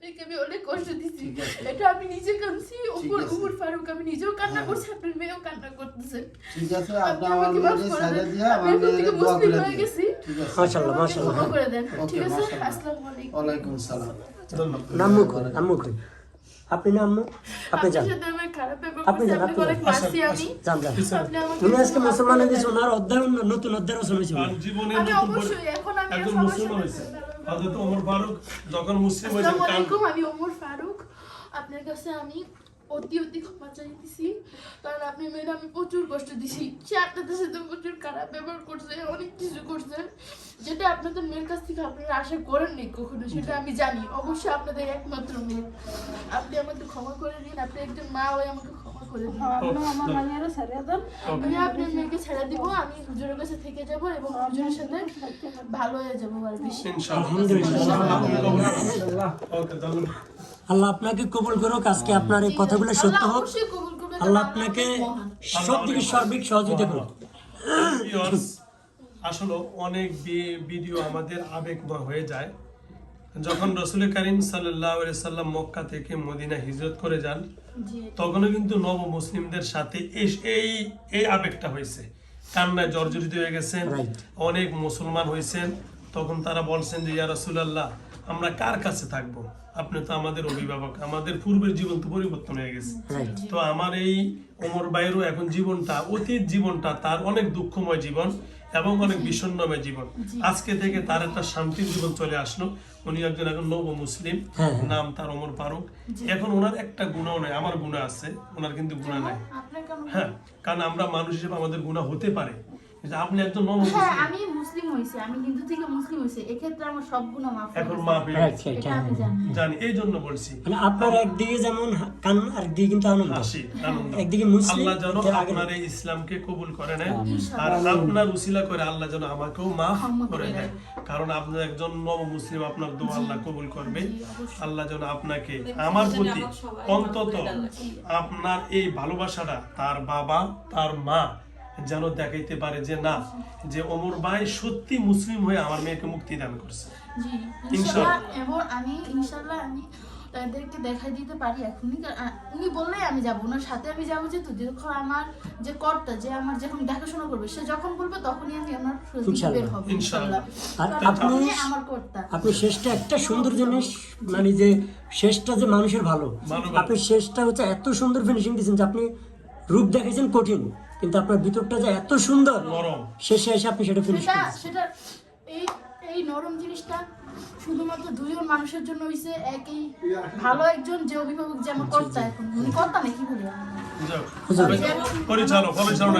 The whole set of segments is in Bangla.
মেয়েকে আমি অনেক কষ্ট দিছি। ঠিক এটা আমি নিজে কাঁদছি উপর উপর ফারুক আমি নিজেও কান্না। করছি আপনার মেয়েও কান্না করতেছে। ঠিক আছে আপনি আপনি আমাকে মাফ করে দেন। আমি এখন থেকে মুসলিম হয়ে গেছি। মাশাআল্লাহ মাশাআল্লাহ। ক্ষমা করে দেন। ঠিক আছে? আসসালামু আলাইকুম। ওয়ালাইকুম সালাম। নাম্মু কই আম্মু কই আপনি না আম্মু আপনি যান। যান, যান। যান আজকে মুসলমান। ওনার অধ্যায় নতুন অধ্যায় রচনা হয়েছে জীবনে নতুন এখন আমি একজন সবার মুসলিম সাথে- হয়েছে। হযরত ওমর ফারুক যখন মুসলিম হয়েছেন আসসালামু আলাইকুম আমি ওমর ফারুক। আপনার কাছে আমি অতি অতি ক্ষমা চাইতেছি কারণ আপনি মেয়েরা আমি প্রচুর কষ্ট দিছি। সে আপনাদের সাথে প্রচুর খারাপ ব্যবহার করছে অনেক কিছু করছে যেটা আপনাদের মেয়ের কাছ থেকে আপনারা আশা করেননি কখনো সেটা আমি জানি। অবশ্যই আপনাদের একমাত্র মেয়ে। আপনি আমাকে ক্ষমা করে দিন আপনি একজন মা হয়ে আমাকে ক্ষমা করে দিন আপনি আমার মাইয়ারে ছেড়ে দেন। আমি আপনার মেয়েকে ছেড়ে দিব আমি হুজুরের কাছে থেকে যাব এবং হুজুরের সাথে ভালো হয়ে যাব আর বেশি ইনশাআল্লাহ আল্লাহ আপনাকে কবুল করুক আজকে আপনার এই কথাগুলো সত্য হোক। আল্লাহ আপনাকে। সব দিকে সার্বিক সহযোগিতা করুক। আসলে অনেক বি- ভিডিও আমাদের আবেগময় হয়ে যায়। যখন রসুল করিম সাল্লাম মক্কা থেকে মদিনা হিজরত করে যান তখনও কিন্তু নব মুসলিমদের সাথে এই- এই এই আবেগটা হয়েছে। কান্নায় জর্জরিত হয়ে গেছেন অনেক মুসলমান হয়েছেন। তখন তারা বলছেন যে ইয়া রাসূলুল্লাহ আমরা কার কাছে থাকব? আপনি তো আমাদের অভিভাবক আমাদের পূর্বের জীবন তো পরিবর্তন হয়ে গেছে। তো আমার এই ওমর বাইরও এখন জীবনটা অতীত জীবনটা তার অনেক দুঃখময় জীবন এবং অনেক বিষণ্ণময় জীবন। আজকে থেকে তার একটা শান্তির জীবন চলে আসলো। উনি একজন এখন নব মুসলিম। হ্যাঁ, হ্যাঁ। নাম তার অমর ফারুক। এখন ওনার একটা গুণাও নাই আমার গুণা আছে ওনার কিন্তু গুণা নাই। হ্যাঁ কারণ আমরা মানুষ হিসেবে আমাদের গুণা হতে পারে। আপনি একজন হ্যাঁ আমি মুসলিম হয়েছি আমি হিন্দু থেকে মুসলিম হয়েছি এক্ষেত্রে আমার সব গুণ মাফ এখন গেছে। মা গেছে। আমি জানি। এই জন্য বলছি। মানে আপনার একদিকে যেমন কান্না আরেকদিকে কিন্তু আনন্দ। হাসি আনন্দ। একদিকে মুসলিম আল্লাহ যেন আপনার এই ইসলামকে কবুল করে নেয় আর আপনার উসিলা করে আল্লাহ যেন আমাকেও মাফ করে দেয়। কারণ আপনার একজন নব মুসলিম আপনার দোয়া আল্লাহ কবুল করবে। আল্লাহ যেন আপনাকে আমার প্রতি অন্তত আপনার এই ভালোবাসাটা তার বাবা তার মা যেন দেখাইতে পারে যে না যে ওমর ভাই সত্যি মুসলিম হয়ে আমার মেয়েকে মুক্তি দান করছে ইনশাআল্লাহ। ইনশাআল্লাহ এবং আমি ইনশাআল্লাহ আমি তাদেরকে দেখাই দিতে পারি এখনই উনি বললেই আমি যাব ওনার সাথে আমি যাব যেহেতু যখন আমার যে কর্তা যে আমার যখন দেখাশোনা করবে সে যখন বলবে তখনই আমি আমার বের। ইনশাআল্লাহ। আর আপনি আমার কর্তা আপনি শেষটা একটা সুন্দর জিনিস মানে যে শেষটা যে মানুষের ভালো ভালো। আপনি শেষটা হচ্ছে এত সুন্দর ফিনিশিং দিয়েছেন যে আপনি রূপ দেখেছেন কঠিন কিন্তু আপনার ভিতরটা যে এত সুন্দর নরম। শেষে এসে আপনি সেটা ফিনিশ সেটা সেটা এই এই নরম জিনিসটা শুধুমাত্র দুজন মানুষের জন্য হইছে একই ভালো একজন যে অভিভাবক যে আমার কর্তা এখন। উনি কর্তা নাকি বলি পরিচালক।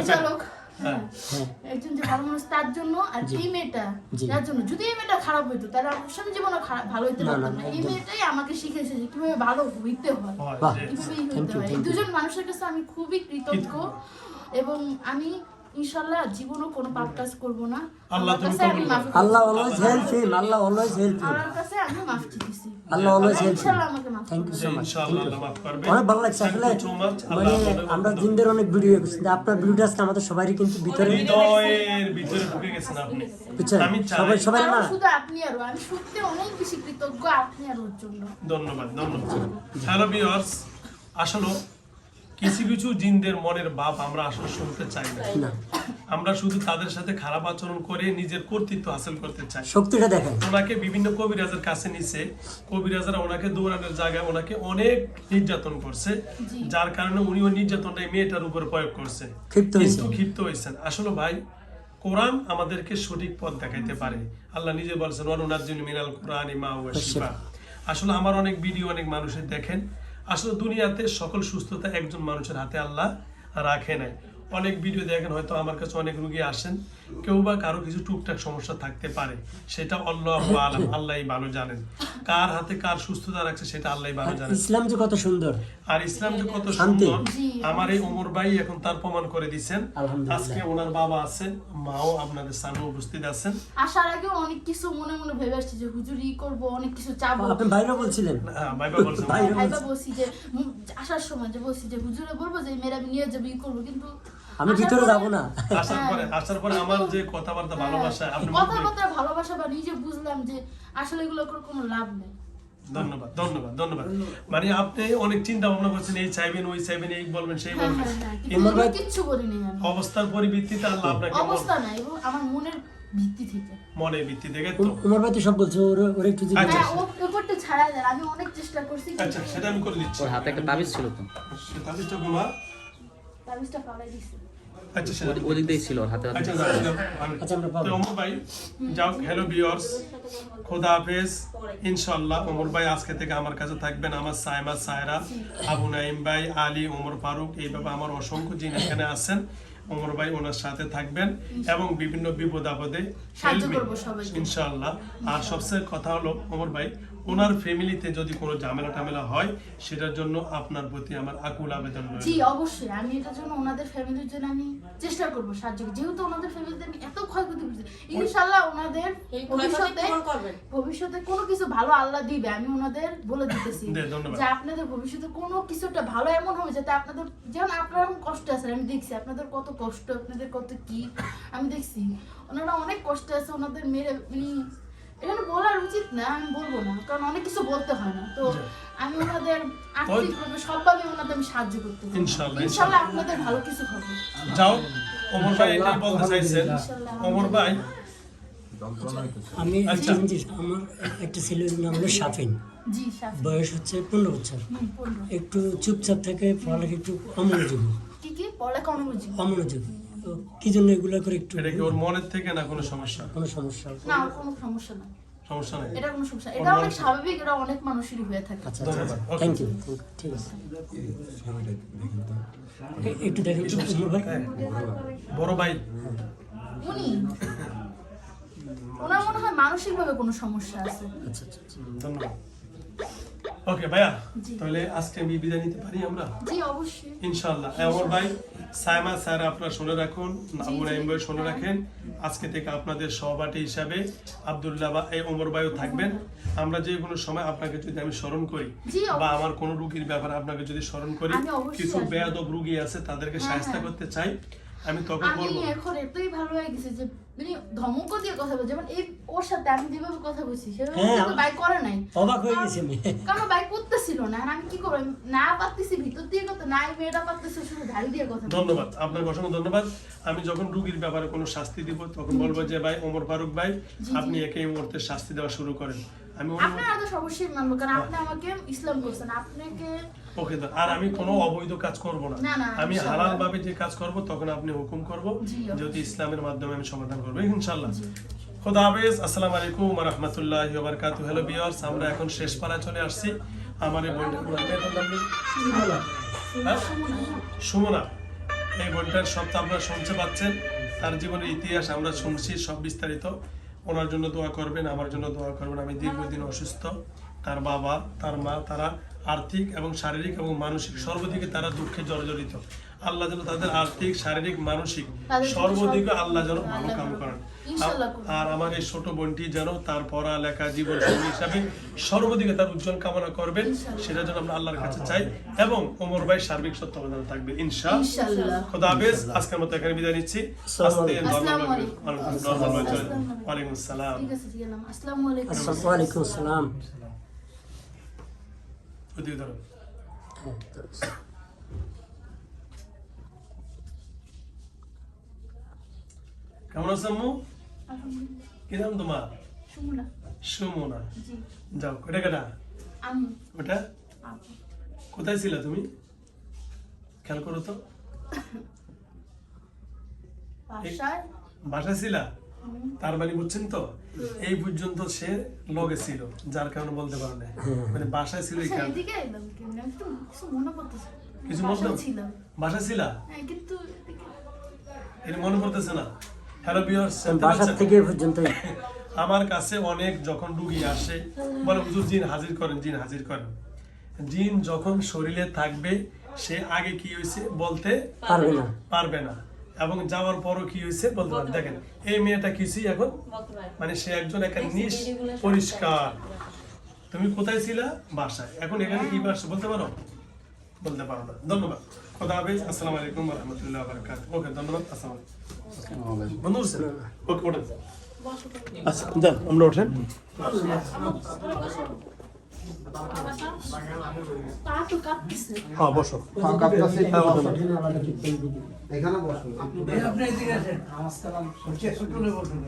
পরিচালক। একজন যে ভালো মানুষ তার জন্য আর এই মেয়েটা জন্য যদি এই মেয়েটা খারাপ হইতো তাহলে আমার স্বামী জীবনও ভালো হইতে পারতো না, এই মেয়েটাই আমাকে শিখেছে যে কীভাবে ভালো হইতে হয় হয়, হইতে হয়। এই দুজন মানুষের কাছে আমি খুবই কৃতজ্ঞ এবং আমি ইনশাল্লাহ জীবনও কোনো পাপ কাজ করব না। আল্লাহ কাছে আমি মাফ। Allah always help him Allah always help him আল্লাহর কাছে আমি মাফ চেয়েছি Allah always help him thank you so much ইনশাআল্লাহ আল্লাহ করবে অনেক ভালো লাগছে আসলে. মানে আমরা দিনদের জিন্দের অনেক ভিডিও করছি কিন্তু আপনার ভিডিওটা আজকে আমাদের সবারই কিন্তু ভিতরে ভিতরে ঢুকে গেছেন আপনি। বুঝছেন আমি সবাই সবাই না? শুধু আপনি আর আমি সত্যি অনেক বেশি কৃতজ্ঞ আপনি আর ওর জন্য। ধন্যবাদ ধন্যবাদ। হ্যালো ভিউয়ার্স আসলে কিছু কিছু জিনদের মনের ভাব আমরা আসলে শুনতে চাই না। আমরা শুধু তাদের সাথে খারাপ আচরণ করে নিজের কর্তৃত্ব হাসিল করতে চাই। শক্তিটা দেখেন। ওনাকে বিভিন্ন কবিরাজের কাছে নিছে। কবিরাজরা ওনাকে দৌড়ানোর জায়গায় ওনাকে অনেক নির্যাতন করছে। যার কারণে উনি ওই নির্যাতনটা মেয়েটার উপর প্রয়োগ করছে। ক্ষিপ্ত হয়েছে। কিন্তু ক্ষিপ্ত হয়েছেন। আসলে ভাই কোরআন আমাদেরকে সঠিক পথ দেখাইতে পারে। আল্লাহ নিজে বলছেন অনুনাজ্জিন মিনাল কোরআন ইমা আসলে আমার অনেক ভিডিও অনেক মানুষের দেখেন। আসলে দুনিয়াতে সকল সুস্থতা একজন মানুষের হাতে আল্লাহ রাখে নাই। অনেক ভিডিও দেখেন, হয়তো আমার কাছে অনেক রুগী আসেন, কেউ বা কারও কিছু টুকটাক সমস্যা থাকতে পারে, সেটা আল্লাহ আলাম, আল্লাহই ভালো জানেন। কার হাতে কার সুস্থতা রাখছে সেটা আল্লাহই ভালো জানেন ইসলাম যে কত সুন্দর। আর ইসলাম যে কত সুন্দর আমার এই ওমর ভাই এখন তার প্রমাণ করে দিচ্ছেন। আজকে ওনার বাবা আছেন মাও আপনাদের সামনে উপস্থিত আছেন। আসার আগে অনেক কিছু মনে মনে ভেবে আসছি যে হুজুর ই করব অনেক কিছু চাবো। আপনি বাইরে বলছিলেন। হ্যাঁ ভাইবা বলছেন। ভাই- ভাইবা বলছি যে আসার সময় যে বলছি যে হুজুরে বলব যে মেয়েরা আমি নিয়ে যাব ই করব। কিন্তু আমি ভিতরে যাব না। আসার পরে আসার পরে আমার যে কথাবার্তা ভালোবাসা হ্যাঁ, আপনি কথাবার্তা ভালোবাসা বা নিজে বুঝলাম যে আসলে এগুলো করে কোনো লাভ নেই। ধন্যবাদ ধন্যবাদ ধন্যবাদ। মানে আপনি অনেক চিন্তা ভাবনা করছেন এই চাইবেন ওই চাইবেন এই বলবেন সেই হ্যাঁ বলবেন। হ্যাঁ হ্যাঁ কিন্তু ইমরান ভাই- কিচ্ছু করিনি অবস্থার পরিবৃত্তিতে আল্লাহ আপনাকে অবস্থা না আমার মনের ভিত্তি থেকে। মনের ভিত্তি থেকে তো। উমর ভাই তো সব বলছে ওর ওর একটু যদি আচ্ছা। হ্যাঁ ও পেপারটা ছাড়া দেন আমি অনেক চেষ্টা করছি আচ্ছা সেটা আমি করে দিচ্ছি। ওর হাতে একটা তাবিজ ছিল তো। তাহলে তো কুমার তাবিজটা ফালাই দিছি। আচ্ছা ওদিক- ওদিক দিয়ে ছিল হাতে হাতে। আচ্ছা যাক, যাক, আমি- আচ্ছা, আমরা পাবো। তো ভাই যাও হ্যালো ভিউয়ার্স খোদা হাফেজ। ইনশাআল্লাহ ওমর ভাই আজকে থেকে আমার কাছে থাকবেন আমার সাইমা সায়রা আবু নাইম ভাই আলী ওমর ফারুক এইভাবে আমার অসংখ্য যিনি এখানে আছেন ওমর ভাই ওনার সাথে থাকবেন এবং বিভিন্ন বিপদ আপদে। ইনশাআল্লাহ। আর সবচেয়ে কথা হলো ওমর ভাই ওনার ফ্যামিলিতে যদি কোনো ঝামেলা টামেলা হয় সেটার জন্য আপনার প্রতি আমার আকুল আবেদন রয়েছে জি অবশ্যই আমি এটার জন্য ওনাদের ফ্যামিলির জন্য আমি চেষ্টা করব সাহায্য করতে। যেহেতু ওনাদের ফ্যামিলিতে আমি এত ক্ষয়ক্ষতি করছি ইনশাল্লাহ ওনাদের ভবিষ্যতে। ভবিষ্যতে কোনো কিছু ভালো আল্লাহ দিবে আমি ওনাদের বলে দিতেছি যে আপনাদের ভবিষ্যতে কোনো কিছুটা ভালো এমন হবে যাতে আপনাদের যেমন আপনার কষ্ট আছে আমি দেখছি আপনাদের কত কষ্ট আপনাদের কত কি আমি দেখছি ওনারা অনেক কষ্ট আছে ওনাদের মেরে মানে এখানে বলার উচিত না আমি বলব না কারণ অনেক কিছু বলতে হয় না। তো আমি ওনাদের আর্থিকভাবে সবভাবে ওনাদের আমি সাহায্য করতে চাই। ইনশাআল্লাহ, ইনশাআল্লাহ আপনাদের ভালো কিছু হবে। যাও ওমর ভাই এটাই বলতে চাইছেন। ওমর ভাই। আমি আচ্ছা। আমার একটা ছেলের নাম হলো সাফিন বয়স হচ্ছে পনেরো বছর। একটু চুপচাপ থাকে পড়ালেখা একটু অমনোযোগী। অমনোযোগী। তো কি জন্য এগুলো করে একটু এটা কি ওর মনের থেকে না কোনো সমস্যা? কোনো সমস্যা? না কোনো সমস্যা না সমস্যা নাই? এটা কোনো সমস্যা এটা অনেক স্বাভাবিক এটা অনেক মানুষেরই হয়ে থাকে। আচ্ছা থ্যাংক ইউ ঠিক আছে। একটু দেখেন তো, বড় ভাই। উনি? ওনার মনে হয় মানসিক ভাবে কোনো সমস্যা আছে। আচ্ছা আচ্ছা আচ্ছা। ধন্যবাদ। ওকে ভাইয়া তাহলে আজকে আমি বিদায় নিতে পারি আমরা? জি অবশ্যই। ইনশাআল্লাহ। ওমর ভাই সাইমা স্যার আপনারা শুনে রাখুন আবু জি। ভাই শুনে রাখেন। আজকে থেকে আপনাদের সহপাঠী হিসাবে আব্দুল্লাহ বা এই ওমর ভাইও থাকবেন। আমরা যে কোনো সময় আপনাকে যদি আমি স্মরণ করি বা আমার কোনো রুগীর ব্যাপারে আপনাকে যদি স্মরণ করি কিছু বেয়াদব রুগী আছে তাদেরকে হ্যাঁ, সাহায্য হ্যাঁ। করতে চাই। আমি তখন আমি এখন এতই ভালো হয়ে গেছে যে মানে ধমক দিয়ে কথা বলছি যেমন এই ওর সাথে আমি যেভাবে কথা বলছি সেভাবে হ্যাঁ, কিন্তু বাইক করে নাই। অবাক হয়ে গেছি আমি। কারণ বাইক করতেছিল না আর আমি কি করব? না পারতেছি ভিতর দিয়ে কথা না এই মেয়েটা পারতেছে শুধু ঢাল দিয়ে কথা। ধন্যবাদ আপনাকে অসংখ্য ধন্যবাদ। আমি যখন রুগীর ব্যাপারে কোনো শাস্তি দিব তখন বলব যে ভাই ওমর ফারুক ভাই আপনি একে এই মুহূর্তে শাস্তি দেওয়া শুরু করেন। আমি অনু- আপনার আদেশ মানবো কারণ আপনি আমাকে ইসলাম করছেন আপনাকে ওকে দা- আর আমি কোনো অবৈধ কাজ করব না। না, না, আমি হালাল ভাবে যে কাজ করব তখন আপনি হুকুম করব যদি ইসলামের মাধ্যমে আমি সমাধান করব ইনশাআল্লাহ। খোদা হাফেজ আসসালামু আলাইকুম ওয়া রাহমাতুল্লাহি ওয়া বারাকাতুহু। হ্যালো ভিউয়ার্স আমরা এখন শেষ পাড়ায় চলে আসছি। আমার এই? হ্যাঁ? সুমনা। এই বইটার সব তো আপনারা শুনতে পাচ্ছেন। তার জীবনের ইতিহাস আমরা শুনছি সব বিস্তারিত। ওনার জন্য দোয়া করবেন আমার জন্য দোয়া করবেন। আমি দীর্ঘদিন অসুস্থ। তার বাবা তার মা তারা আর্থিক এবং শারীরিক এবং মানসিক সর্বদিকে তারা দুঃখে জর্জরিত। আল্লাহ যেন তাদের আর্থিক শারীরিক মানসিক সর্বদিকে আল্লাহ যেন ভালো কাম করেন। আর আমার এই ছোট বোনটি যেন তার পড়ালেখা জীবন সঙ্গী হিসাবে সর্বদিকে তার উজ্জ্বল কামনা করবেন সেটা যেন আমরা আল্লাহর কাছে চাই এবং ওমর ভাই সার্বিক সত্যবাদন থাকবে। ইনশা ইনশাআল্লাহ। খোদা হাফেজ। আজকের মতো এখানে বিদায় নিচ্ছি। ওয়ালাইকুম আসসালাম। আসসালামু আলাইকুম। আসসালাম। ওদিকে ধরো কেমন আছো আম্মু? কি নাম তোমার? সুমনা। যাও এটা কেটা ওটা কোথায় ছিলা তুমি? খেয়াল করো তো। বাসায়। ছিলা? তার মানে বুঝছেন তো? এই পর্যন্ত সে লগে ছিল যার কারণে বলতে পারে না মানে বাসায় ছিল এই আচ্ছা, একটু কিছু মনে পড়তেছে। বাসায় মনে বাসায় ছিলা? হ্যাঁ কিন্তু এটা মনে পড়তেছে না। হ্যালো বিয়ার্স বাসার থেকে পর্যন্ত আমার কাছে অনেক যখন রুগী আসে বলে হুজুর জিন হাজির করেন জিন হাজির করেন। জিন যখন শরীরে থাকবে সে আগে কি হয়েছে বলতে পারবে না। পারবে না। এবং যাওয়ার পরও কি হয়েছে? বলতে পারবে দেখেন এই মেয়েটা কিছুই এখন? মানে সে একজন একটা নিস পরিষ্কার। তুমি কোথায় ছিলা? বাসায়। এখন এখানে কি বাসা? বলতে পারো? বলতে পারো না। ধন্যবাদ। খোদা হাফেজ। আসসালামু আলাইকুম ওয়া রাহমাতুল্লাহি ওকে ধন্যবাদ। আসসালাম আলাইকুম। বন্ধু? ওকে ওঠেন। আচ্ছা যান আমরা ওঠেন। হ্যাঁ বসো। আছে হ্যাঁ, বসো। এখানে বসুন আপনি এদিকে আসেন। বসুন